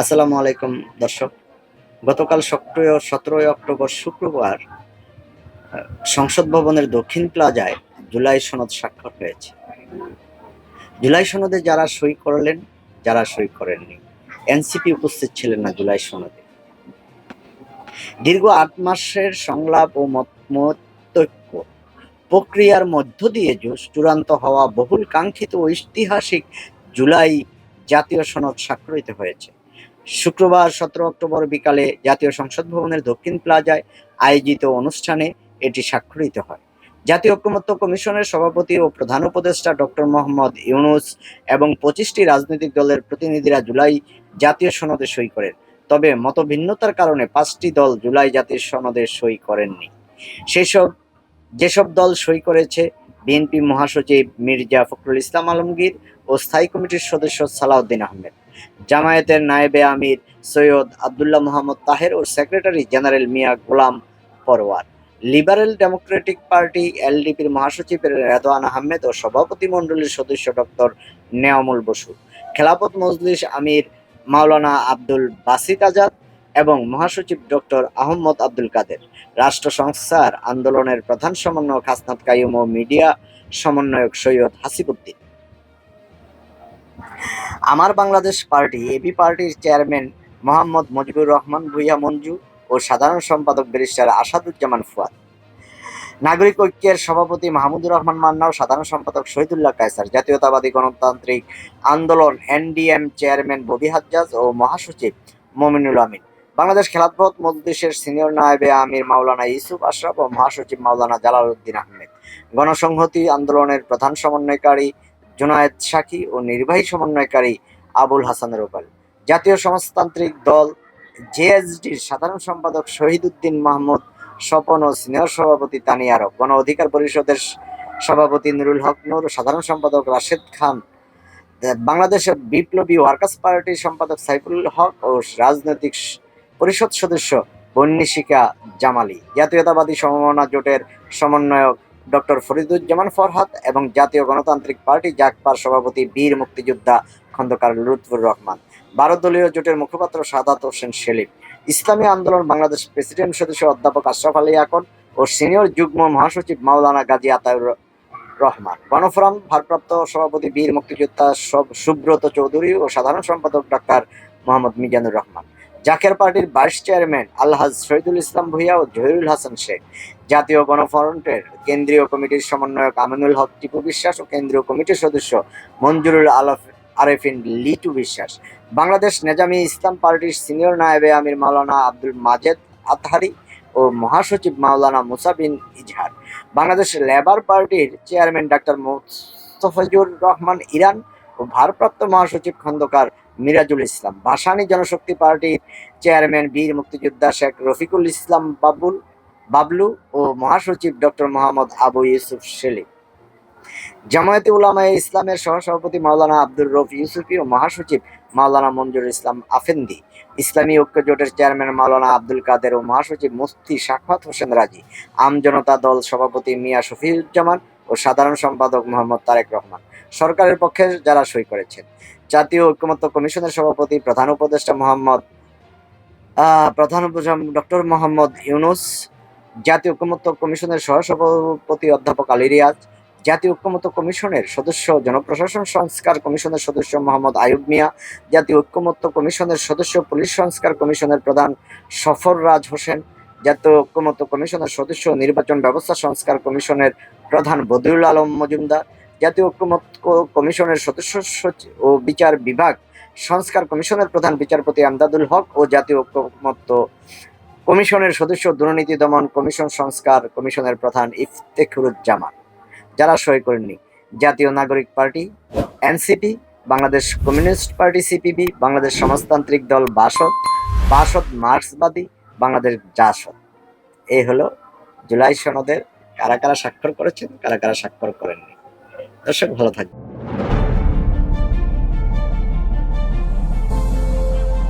আসসালামু আলাইকুম, দর্শক। গতকাল সক্রিয় সতেরোই অক্টোবর শুক্রবার সংসদ ভবনের দক্ষিণ প্লাজায় জুলাই সনদ স্বাক্ষর হয়েছে। জুলাই সনদে যারা সই করলেন, যারা সই করেননি, এনসিপি উপস্থিত ছিলেন না জুলাই সনদে। দীর্ঘ আট মাসের সংলাপ ও মত, মতৈক্য প্রক্রিয়ার মধ্য দিয়ে চূড়ান্ত হওয়া বহুল কাঙ্ক্ষিত ঐতিহাসিক জুলাই জাতীয় সনদ স্বাক্ষরিত হয়েছে। শুক্রবার সতেরো অক্টোবর বিকালে জাতীয় সংসদ ভবনের দক্ষিণ প্লাজায় আয়োজিত অনুষ্ঠানে এটি স্বাক্ষরিত হয়। জাতীয় ঐক্যমত্য কমিশনের সভাপতি ও প্রধান উপদেষ্টা ডক্টর মোহাম্মদ ইউনুস এবং পঁচিশটি রাজনৈতিক দলের প্রতিনিধিরা জুলাই জাতীয় সনদে সই করেন। তবে মতভিন্নতার কারণে পাঁচটি দল জুলাই জাতীয় সনদে সই করেননি। সেসব, যেসব দল সই করেছে, বিএনপি মহাসচিব মির্জা ফখরুল ইসলাম আলমগীর ও স্থায়ী কমিটির সদস্য সালাউদ্দিন আহমেদ। জামায়াতের নায়েবে আমির সৈয়দ আবদুল্লাহ মোহাম্মদ তাহের ও secretary general Mia Golam Parwar. Liberal democratic party এলডিপির মহাসচিব রেদওয়ান আহমেদ ও সভাপতি মণ্ডলীর সদস্য ডক্টর নেয়ামুল বসু। খেলাপত মজলিস আমির মাওলানা আব্দুল বাসিত আজাদ এবং মহাসচিব ডক্টর আহমদ আব্দুল কাদের। রাষ্ট্র সংস্থার আন্দোলনের প্রধান সমন্বয়ক হাসনাত কাইম ও মিডিয়া সমন্বয়ক সৈয়দ হাসিবুদ্দিন। আমার বাংলাদেশ পার্টি এবি পার্টির চেয়ারম্যান মোহাম্মদ মুজিবুর রহমান, ভুইয়া মঞ্জু ও সাধারণ সম্পাদক ব্যারিস্টার আসাদুজ্জামান ফুয়াদ। নাগরিক ঐক্যের সভাপতি মাহমুদুর রহমান মান্না ও সাধারণ সম্পাদক শহীদুল্লাহ কায়সার। জাতীয়তাবাদী গণতান্ত্রিক আন্দোলন এনডিএম চেয়ারম্যান ববি হাজ্জাজ ও মহাসচিব মমিনুল আমিন। বাংলাদেশ খেলাফত মজলিসের সিনিয়র নায়েবে আমির মাওলানা ইউসুফ আশরাফ ও মহাসচিব মাওলানা জালাল উদ্দিন আহমেদ। গণসংহতি আন্দোলনের প্রধান সমন্বয়কারী জুনায়েদ সাকি ও নির্বাহী সমন্বয়কারী আবুল হাসান রোবাল জাতীয় সমাজতান্ত্রিক দল জেএসডির সাধারণ সম্পাদক শহীদ উদ্দিন মাহমুদ, স্বপন ও সিনিয়র সভাপতি তানিয়া আরব। গণ অধিকার পরিষদের সভাপতি নুরুল হক নূর, সাধারণ সম্পাদক রাশেদ খান, বাংলাদেশের বিপ্লবী ওয়ার্কার্স পার্টির সম্পাদক সাইফুল হক ও রাজনৈতিক পরিষদ সদস্য বন্নিশিকা জামালি। জাতীয়তাবাদী সমমনা জোটের সমন্বয়ক ডক্টর ফরিদুজ্জামান ফরহাদ এবং জাতীয় গণতান্ত্রিক পার্টি জাকপার সভাপতি বীর মুক্তিযোদ্ধা খন্দকার লুৎফুর রহমান। বারো দলীয় জোটের মুখপাত্র সাদাত হোসেন সেলিম। ইসলামী আন্দোলন বাংলাদেশ প্রেসিডেন্ট সদস্য অধ্যাপক আশরাফ আলী আকন ও সিনিয়র যুগ্ম মহাসচিব মাওলানা গাজী আতাউর রহমান। গণফোরাম ভারপ্রাপ্ত সভাপতি বীর মুক্তিযোদ্ধা সব- সুব্রত চৌধুরী ও সাধারণ সম্পাদক ডাক্তার মোহাম্মদ মিজানুর রহমান। জাকের পার্টির ভাইস চেয়ারম্যান আলহাজ শহীদুল ইসলাম ভুইয়া ও জহিরুল হাসান শেখ, জাতীয় গণফ্রন্টের কেন্দ্রীয় কমিটির সমন্বয়ক আমিনুল হক টিপু বিশ্বাস ও কেন্দ্রীয় কমিটির সদস্য মঞ্জুরুল আলফ আরেফিন লিটু বিশ্বাস, বাংলাদেশ নেজামি ইসলাম পার্টির সিনিয়র নায়েবে আমির মাওলানা আব্দুল মাজেদ আতহারি ও মহাসচিব মাওলানা Musabin Izhar, Bangladesh labour party chairman doctor Mostafizur Rahman Iran ও ভারপ্রাপ্ত মহাসচিব খন্দকার মিরাজুল ইসলাম। ভাসানী জনশক্তি পার্টির চেয়ারম্যান বীর মুক্তিযোদ্ধা শেখ রফিকুল ইসলাম বাবুল, বাবলু ও মহাসচিব ডক্টর মোহাম্মদ আবু ইউসুফ সেলিম জামায়াতে উলামায়ে ইসলামের সহসভাপতি মাওলানা আব্দুর রফ ইউসুফি ও মহাসচিব মাওলানা মঞ্জুর ইসলাম আফেন্দি। ইসলামী ঐক্য জোটের চেয়ারম্যান মাওলানা আব্দুল কাদের ও মহাসচিব মুফতি শাখাত হোসেন রাজি। আমজনতা দল সভাপতি মিয়া শফিউজ্জামান ও সাধারণ সম্পাদক মোহাম্মদ তারেক রহমান। সরকারের পক্ষে যারা সই করেছেন। জাতীয় ঐক্যমত্য কমিশনের সভাপতি, প্রধান উপদেষ্টা মোহাম্মদ প্রধান ডক্টর মোহাম্মদ ইউনুস, জাতীয় ঐক্যমত্য কমিশনের সহসভাপতি অধ্যাপক আলী রিয়াজ, জাতীয় ঐক্যমত্য কমিশনের সদস্য জনপ্রশাসন সংস্কার কমিশনের সদস্য মোহাম্মদ আয়ুব মিয়া, জাতীয় ঐক্যমত্য কমিশনের সদস্য পুলিশ সংস্কার কমিশনের প্রধান সফর রাজ হোসেন, জাতীয় ঐক্যমত্য কমিশনের সদস্য নির্বাচন ব্যবস্থা সংস্কার কমিশনের প্রধান বদরুল আলম মজুমদার, জাতীয় ঐক্যমত্য কমিশনের সদস্য ও বিচার বিভাগ, সংস্কার কমিশনের প্রধান বিচারপতি আমদাদুল হক ও জাতীয় ঐক্যমত্য কমিশনের সদস্য দুর্নীতি দমন কমিশন, সংস্কার কমিশনের প্রধান ইফতেখুরুজ্জামান। যারা সই করেননি, Jatiya Nagorik party, NCP, Bangladesh communist party, CPB, Bangladesh Samajtantrik Dal BASAD Basad মার্ক্সবাদী, Bangladesh JASAD. এই হলো জুলাই সনদের কারা কারা স্বাক্ষর করেছেন কারা কারা স্বাক্ষর করেননি। দর্শক ভালো থাকবে